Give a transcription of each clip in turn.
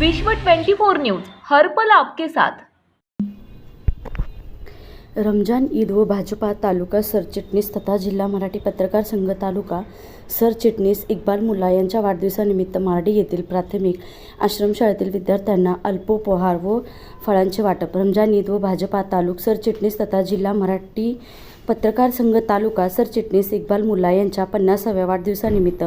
विश्व 24 न्यूज हर पल आपके साथ. रमजान ईद व भाजपा तालुका सरचिटणीस तथा जिल्हा मराठी पत्रकार संघ तालुका सरचिटणीस इक्बाल मुल्ला यांच्या वाढदिवसानिमित्त मार्डी येथील प्राथमिक आश्रमशाळेतील विद्यार्थ्यांना अल्पोपहार व फळांचे वाटप. रमजान ईद व भाजपा तालुक सरचिटणीस तथा जिल्हा मराठी पत्रकार संघ तालुका सरचिटणीस इक्बाल मुल्ला यांच्या पन्नासाव्या वाढदिवसानिमित्त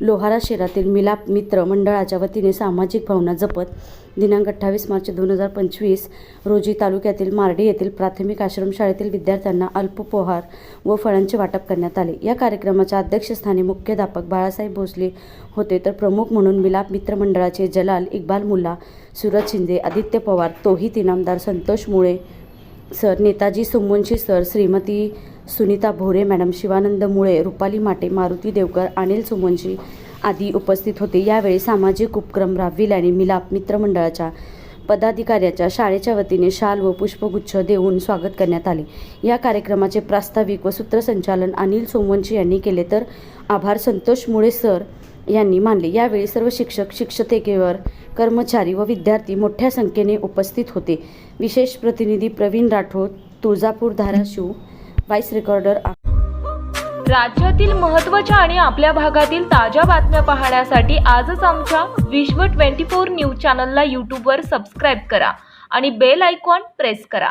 लोहारा शहरातील मिलाप मित्र मंडळाच्या वतीने सामाजिक भावना जपत दिनांक अठ्ठावीस मार्च दोन हजार पंचवीस रोजी तालुक्यातील मार्डी येथील प्राथमिक आश्रमशाळेतील विद्यार्थ्यांना अल्पपोहार व फळांचे वाटप करण्यात आले. या कार्यक्रमाच्या अध्यक्षस्थानी मुख्याध्यापक बाळासाहेब भोसले होते तर प्रमुख म्हणून मिलाप मित्र मंडळाचे Jalal Iqbal Mulla Suraj Shinde Aditya Pawar Tohit Inamdar Santosh Mule sir Netaji Somvanshi sir Shrimati Sunita Bhore madam Shivanand Mule Rupali Mate Maruti Devkar Anil Somvanshi आदी उपस्थित होते. यावेळी सामाजिक उपक्रम राबविल्याने मिलाप मित्रमंडळाच्या पदाधिकाऱ्याच्या शाळेच्या वतीने शाल व पुष्पगुच्छ देऊन स्वागत करण्यात आले. या कार्यक्रमाचे प्रास्ताविक व सूत्रसंचालन अनिल सोमवंशी यांनी केले. तर आभार संतोष मुळे सर. यांनी मानले. यावेळी सर्व शिक्षक शिक्षतेकेवर कर्मचारी व विद्यार्थी मोठ्या संख्येने उपस्थित होते. विशेष प्रतिनिधी प्रवीण राठोड तुळजापूर धाराशिव व्हाईस रेकॉर्डर राज्यातील महत्त्वाच्या आणि आपल्या भागातील ताज्या बातम्या पाहण्यासाठी आजच आमच्या विश्व 24 न्यूज चॅनलला यूट्यूबवर सबस्क्राईब करा आणि बेल आयकॉन प्रेस करा.